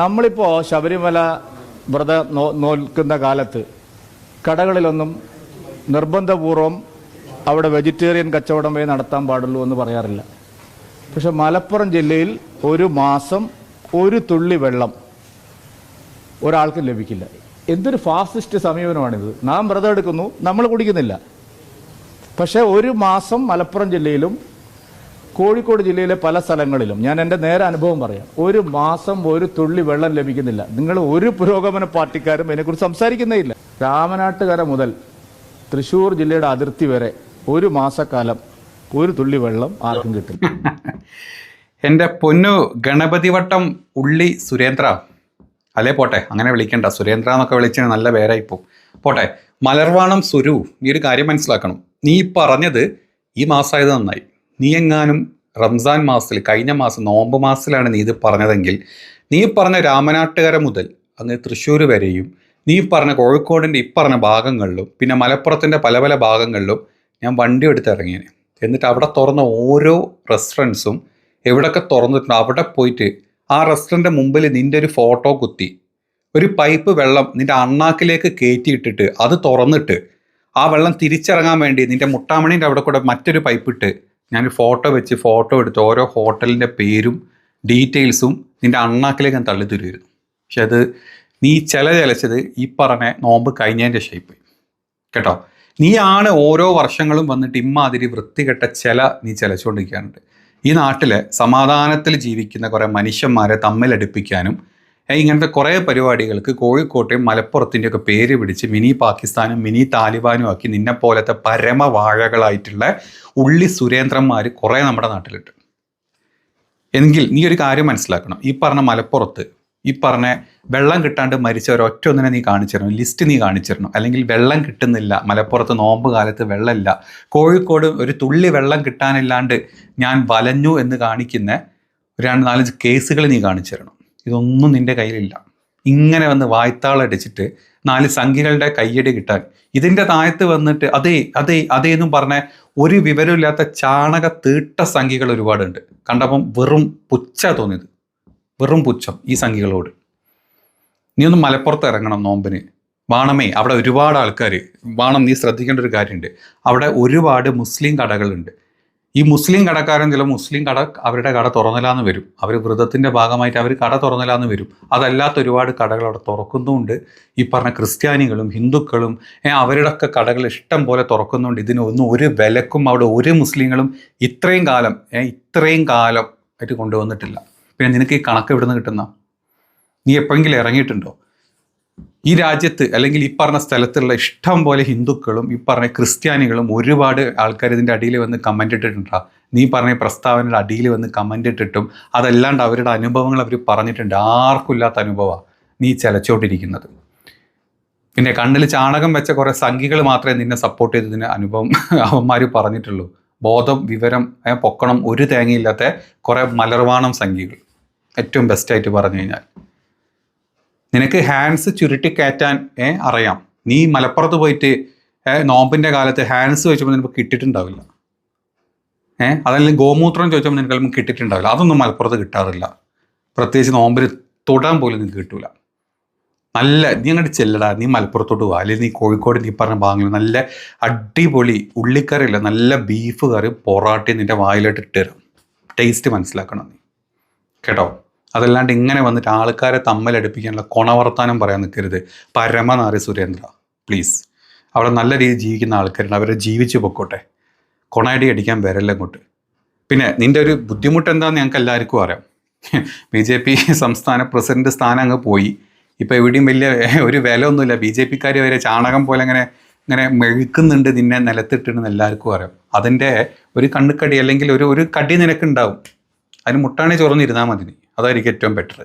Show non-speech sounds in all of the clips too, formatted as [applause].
നമ്മളിപ്പോൾ ശബരിമല വ്രത നോൽക്കുന്ന കാലത്ത് കടകളിലൊന്നും നിർബന്ധപൂർവം അവിടെ വെജിറ്റേറിയൻ കച്ചവടമേ നടത്താൻ പാടുള്ളൂ എന്ന് പറയാറില്ല. പക്ഷെ മലപ്പുറം ജില്ലയിൽ ഒരു മാസം ഒരു തുള്ളി വെള്ളം ഒരാൾക്കും ലഭിക്കില്ല. എന്തൊരു ഫാസിസ്റ്റ് സമീപനമാണിത്. നാം വ്രതം എടുക്കുന്നു നമ്മൾ കുടിക്കുന്നില്ല. പക്ഷേ ഒരു മാസം മലപ്പുറം ജില്ലയിലും കോഴിക്കോട് ജില്ലയിലെ പല സ്ഥലങ്ങളിലും ഞാൻ എന്റെ നേരെ അനുഭവം പറയാം. ഒരു മാസം ഒരു തുള്ളി വെള്ളം ലഭിക്കുന്നില്ല. നിങ്ങൾ ഒരു പുരോഗമന പാർട്ടിക്കാരും ഇതിനെക്കുറിച്ച് സംസാരിക്കുന്നേ ഇല്ല. രാമനാട്ടുകര മുതൽ തൃശ്ശൂർ ജില്ലയുടെ അതിർത്തി വരെ ഒരു മാസക്കാലം ഒരു തുള്ളി വെള്ളം ആർക്കും കിട്ടും [laughs] എന്റെ പൊന്നു ഗണപതി വട്ടം ഉള്ളി സുരേന്ദ്ര. അല്ലേ പോട്ടെ അങ്ങനെ വിളിക്കണ്ട. സുരേന്ദ്ര എന്നൊക്കെ വിളിച്ചാൽ നല്ല പേരായി പോവും. പോട്ടെ മലർവാണം സുരു നീ ഒരു കാര്യം മനസ്സിലാക്കണം. നീ പറഞ്ഞത് ഈ മാസമായത് നന്നായി. നീ എങ്ങാനും റംസാൻ മാസത്തിൽ കഴിഞ്ഞ മാസം നോമ്പ് മാസത്തിലാണ് നീ ഇത് പറഞ്ഞതെങ്കിൽ നീ പറഞ്ഞ രാമനാട്ടുകര മുതൽ അങ്ങ് തൃശ്ശൂർ വരെയും നീ പറഞ്ഞ കോഴിക്കോടിന്റെ ഈ പറഞ്ഞ ഭാഗങ്ങളിലും പിന്നെ മലപ്പുറത്തിന്റെ പല പല ഭാഗങ്ങളിലും ഞാൻ വണ്ടി എടുത്ത് ഇറങ്ങിയത് എന്നിട്ട് അവിടെ തുറന്ന ഓരോ റെസ്റ്റോറന്റ്സും എവിടെയൊക്കെ തുറന്നിട്ടുണ്ടോ അവിടെ പോയിട്ട് ആ റെസ്റ്റോറന്റ് മുമ്പിൽ നിന്റെ ഒരു ഫോട്ടോ കുത്തി ഒരു പൈപ്പ് വെള്ളം നിന്റെ അണ്ണാക്കിലേക്ക് കയറ്റിയിട്ടിട്ട് അത് തുറന്നിട്ട് ആ വെള്ളം തിരിച്ചിറങ്ങാൻ വേണ്ടി നിന്റെ മുട്ടാമണീന്റെ അവിടെ കൂടെ മറ്റൊരു പൈപ്പ് ഇട്ട് ഞാൻ ഫോട്ടോ വെച്ച് ഫോട്ടോ എടുത്ത് ഓരോ ഹോട്ടലിന്റെ പേരും ഡീറ്റെയിൽസും നിന്റെ അണ്ണാക്കിലേക്ക് ഞാൻ തള്ളി തരുമായിരുന്നു പക്ഷെ അത് നീ ചില ചിലച്ചത് ഈ പറഞ്ഞ നോമ്പ് കഴിഞ്ഞതിന്റെ ഷേപ്പ് കേട്ടോ? നീയാണ് ഓരോ വർഷങ്ങളും വന്നിട്ട് ഇമ്മാതിരി വൃത്തികെട്ട ചില നീ ചിലച്ചുകൊണ്ടിരിക്കാറുണ്ട് ഈ നാട്ടിലെ സമാധാനത്തിൽ ജീവിക്കുന്ന കുറേ മനുഷ്യന്മാരെ തമ്മിലടുപ്പിക്കാനും ഇങ്ങനത്തെ കുറേ പരിപാടികൾക്ക് കോഴിക്കോട്ടെയും മലപ്പുറത്തിന്റെ ഒക്കെ പേര് പിടിച്ച് മിനി പാകിസ്ഥാനും മിനി താലിബാനും ആക്കി നിന്നെ പോലത്തെ പരമവാഴകളായിട്ടുള്ള ഉള്ളി സുരേന്ദ്രന്മാർ കുറേ നമ്മുടെ നാട്ടിലുണ്ട് എങ്കിൽ നീ ഒരു കാര്യം മനസ്സിലാക്കണം. ഈ പറഞ്ഞ മലപ്പുറത്ത് ഈ പറഞ്ഞ വെള്ളം കിട്ടാണ്ട് മരിച്ച ഒരൊറ്റ ഒന്നിനെ നീ കാണിച്ചിരണം ലിസ്റ്റ് നീ കാണിച്ചിരണം അല്ലെങ്കിൽ വെള്ളം കിട്ടുന്നില്ല. മലപ്പുറത്ത് നോമ്പ് കാലത്ത് വെള്ളമില്ല. കോഴിക്കോട് ഒരു തുള്ളി വെള്ളം കിട്ടാനില്ലാണ്ട് ഞാൻ വലഞ്ഞു എന്ന് കാണിക്കുന്ന രണ്ട് നാലഞ്ച് കേസുകൾ നീ കാണിച്ചു തരണം ഇതൊന്നും നിന്റെ കയ്യിലില്ല. ഇങ്ങനെ വന്ന് വായ്ത്താളടിച്ചിട്ട് നാല് സംഖ്യകളുടെ കയ്യടി കിട്ടാൻ. ഇതിന്റെ താഴത്ത് വന്നിട്ട് അതേ അതേ അതേ എന്നും പറഞ്ഞ ഒരു വിവരമില്ലാത്ത ചാണക തീട്ട സംഖ്യകൾ ഒരുപാടുണ്ട്. കണ്ടപ്പം വെറും പുച്ച തോന്നിയത്. വെറും പുച്ഛം ഈ സംഖ്യകളോട് നീ ഒന്ന് മലപ്പുറത്ത് ഇറങ്ങണം നോമ്പിന്. വാണമേ അവിടെ ഒരുപാട് ആൾക്കാർ വാണം നീ ശ്രദ്ധിക്കേണ്ട ഒരു കാര്യമുണ്ട്. അവിടെ ഒരുപാട് മുസ്ലിം കടകളുണ്ട്. ഈ മുസ്ലിം കടക്കാരൻ ചില മുസ്ലിം കട അവരുടെ കട തുറന്നില്ലാന്ന് വരും. അവർ വ്രതത്തിന്റെ ഭാഗമായിട്ട് അവർ കട തുറന്നില്ലാന്ന് വരും. അതല്ലാത്ത ഒരുപാട് കടകൾ അവിടെ തുറക്കുന്നുമുണ്ട് ഈ പറഞ്ഞ ക്രിസ്ത്യാനികളും ഹിന്ദുക്കളും അവരുടെയൊക്കെ കടകൾ ഇഷ്ടം പോലെ തുറക്കുന്നുണ്ട്. ഇതിനൊന്നും ഒരു വിലക്കും അവിടെ ഒരു മുസ്ലിങ്ങളും ഇത്രയും കാലം ഇത്രയും കാലം ആയിട്ട് കൊണ്ടുവന്നിട്ടില്ല. പിന്നെ നിനക്ക് ഈ കണക്ക് എവിടെ നിന്ന് കിട്ടുന്ന? നീ എപ്പോഴെങ്കിലും ഇറങ്ങിയിട്ടുണ്ടോ? ഈ രാജ്യത്ത് അല്ലെങ്കിൽ ഈ പറഞ്ഞ സ്ഥലത്തുള്ള ഇഷ്ടം പോലെ ഹിന്ദുക്കളും ഈ പറഞ്ഞ ക്രിസ്ത്യാനികളും ഒരുപാട് ആൾക്കാർ ഇതിന്റെ അടിയിൽ വന്ന് കമന്റ് ഇട്ടിട്ടുണ്ടാ. നീ പറഞ്ഞ പ്രസ്താവനയുടെ അടിയിൽ വന്ന് കമന്റ് ഇട്ടിട്ടും അതല്ലാണ്ട് അവരുടെ അനുഭവങ്ങൾ അവർ പറഞ്ഞിട്ടുണ്ട്. ആർക്കും ഇല്ലാത്ത അനുഭവമാണ് നീ ചലച്ചോണ്ടിരിക്കുന്നത്. പിന്നെ കണ്ണിൽ ചാണകം വെച്ച കുറേ സംഖികൾ മാത്രമേ നിന്നെ സപ്പോർട്ട് ചെയ്തതിന് അനുഭവം [laughs] അവന്മാർ പറഞ്ഞിട്ടുള്ളൂ. ബോധം വിവരം പൊക്കണം ഒരു തേങ്ങയില്ലാത്ത കുറേ മലർവാണം സംഖികൾ. ഏറ്റവും ബെസ്റ്റായിട്ട് പറഞ്ഞു കഴിഞ്ഞാൽ. നിനക്ക് ഹാൻഡ്സ് ചുരുട്ടിക്കയറ്റാൻ അറിയാം. നീ മലപ്പുറത്ത് പോയിട്ട് നോമ്പിന്റെ കാലത്ത് ഹാൻഡ്സ് ചോദിച്ചപ്പോൾ നിനക്ക് കിട്ടിയിട്ടുണ്ടാവില്ല. ഏഹ് അതല്ലെങ്കിൽ ഗോമൂത്രം ചോദിച്ചപ്പോൾ നിനക്ക് ചിലപ്പോൾ കിട്ടിയിട്ടുണ്ടാവില്ല. അതൊന്നും മലപ്പുറത്ത് കിട്ടാറില്ല. പ്രത്യേകിച്ച് നോമ്പിന് തൊടാൻ പോലും നിനക്ക് കിട്ടില്ല നല്ല നീ അങ്ങോട്ട് ചെല്ലടാ. നീ മലപ്പുറത്തോട്ട് പോവാ അല്ലെങ്കിൽ നീ കോഴിക്കോട് നീ പറഞ്ഞ ഭാഗങ്ങൾ നല്ല അടിപൊളി ഉള്ളിക്കറി ഇല്ല നല്ല ബീഫ് കറി പൊറാട്ടി നിന്റെ വായിലോട്ട് ഇട്ട് ടേസ്റ്റ് മനസ്സിലാക്കണം നീ. കേട്ടോ? അതല്ലാണ്ട് ഇങ്ങനെ വന്നിട്ട് ആൾക്കാരെ തമ്മിലടുപ്പിക്കാനുള്ള കൊണവർത്താനം പറയാൻ നിൽക്കരുത്. പരമനാരി സുരേന്ദ്ര പ്ലീസ് അവിടെ നല്ല രീതിയിൽ ജീവിക്കുന്ന ആൾക്കാരുണ്ട്. അവരെ ജീവിച്ചു പൊക്കോട്ടെ. കൊണയടി അടിക്കാൻ വരല്ല അങ്ങോട്ട്. പിന്നെ നിന്റെ ഒരു ബുദ്ധിമുട്ട് എന്താണെന്ന് ഞങ്ങൾക്ക് എല്ലാവർക്കും അറിയാം. [laughs] ബി ജെ പി സംസ്ഥാന പ്രസിഡന്റ് സ്ഥാനം അങ്ങ് പോയി. ഇപ്പോൾ എവിടെയും വലിയ [laughs] ഒരു വില ഒന്നുമില്ല ബി ജെ പിക്കാർ വരെ ചാണകം പോലെ അങ്ങനെ ഇങ്ങനെ മെഴുക്കുന്നുണ്ട് നിന്നെ നിലത്തിട്ടുണ്ടെന്ന് എല്ലാവർക്കും അറിയാം. അതിന്റെ ഒരു കണ്ണുക്കടി അല്ലെങ്കിൽ ഒരു ഒരു കടി നിനക്കുണ്ടാവും. അതിന് മുട്ടാണി ചോർന്നിരുന്നാൽ മതി അതായിരിക്കും ഏറ്റവും ബെറ്റർ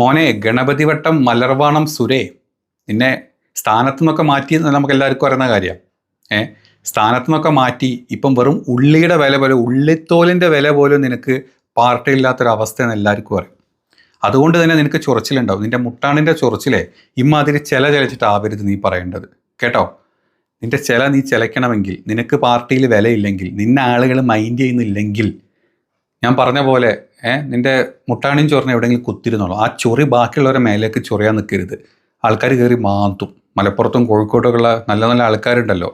മോനെ ഗണപതി വട്ടം മലർവാണം സുരേ നിന്നെ സ്ഥാനത്തു നിന്നൊക്കെ മാറ്റി നമുക്ക് എല്ലാവർക്കും അറിയുന്ന കാര്യമാണ് ഏ സ്ഥാനത്തു നിന്നൊക്കെ മാറ്റി ഇപ്പം വെറും ഉള്ളിയുടെ വില പോലെ ഉള്ളിത്തോലിന്റെ വില പോലും നിനക്ക് പാർട്ടി ഇല്ലാത്തൊരവസ്ഥയെന്ന് എല്ലാവർക്കും അറിയും. അതുകൊണ്ട് തന്നെ നിനക്ക് ചൊറച്ചിലുണ്ടാവും. നിന്റെ മുട്ടാണിന്റെ ചൊറിച്ചിലേ ഇമ്മാതിരി ചില ചലച്ചിട്ടാവരുത് നീ പറയേണ്ടത്. കേട്ടോ? നിന്റെ ചില നീ ചിലയ്ക്കണമെങ്കിൽ നിനക്ക് പാർട്ടിയിൽ വിലയില്ലെങ്കിൽ നിന്നെ ആളുകൾ മൈൻഡ് ചെയ്യുന്നില്ലെങ്കിൽ ഞാൻ പറഞ്ഞ പോലെ ഏഹ് നിന്റെ മുട്ടാണിയും ചൊറിഞ്ഞ എവിടെയെങ്കിലും കുത്തിരുന്നോളൂ ആ ചൊറി ബാക്കിയുള്ളവരെ മേലേക്ക് ചൊറിയാൻ നിൽക്കരുത് ആൾക്കാർ കയറി മാന്തും. മലപ്പുറത്തും കോഴിക്കോട്ടൊക്കെയുള്ള നല്ല നല്ല ആൾക്കാരുണ്ടല്ലോ.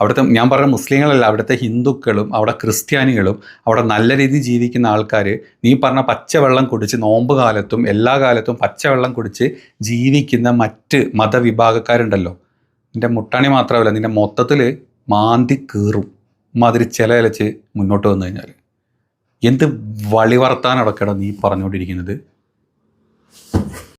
അവിടുത്തെ ഞാൻ പറഞ്ഞ മുസ്ലിങ്ങളല്ല അവിടുത്തെ ഹിന്ദുക്കളും അവിടെ ക്രിസ്ത്യാനികളും അവിടെ നല്ല രീതിയിൽ ജീവിക്കുന്ന ആൾക്കാർ നീ പറഞ്ഞ പച്ചവെള്ളം കുടിച്ച് നോമ്പ് കാലത്തും എല്ലാ കാലത്തും പച്ചവെള്ളം കുടിച്ച് ജീവിക്കുന്ന മറ്റ് മതവിഭാഗക്കാരുണ്ടല്ലോ. നിന്റെ മുട്ടാണി മാത്രമല്ല നിന്റെ മൊത്തത്തിൽ മാന്തി കീറും. മാതിരി ചില ഇലച്ച് മുന്നോട്ട് വന്നു കഴിഞ്ഞാൽ എന്ത് വളിവർത്താനടക്കട നീ പറഞ്ഞുകൊണ്ടിരിക്കുന്നത്?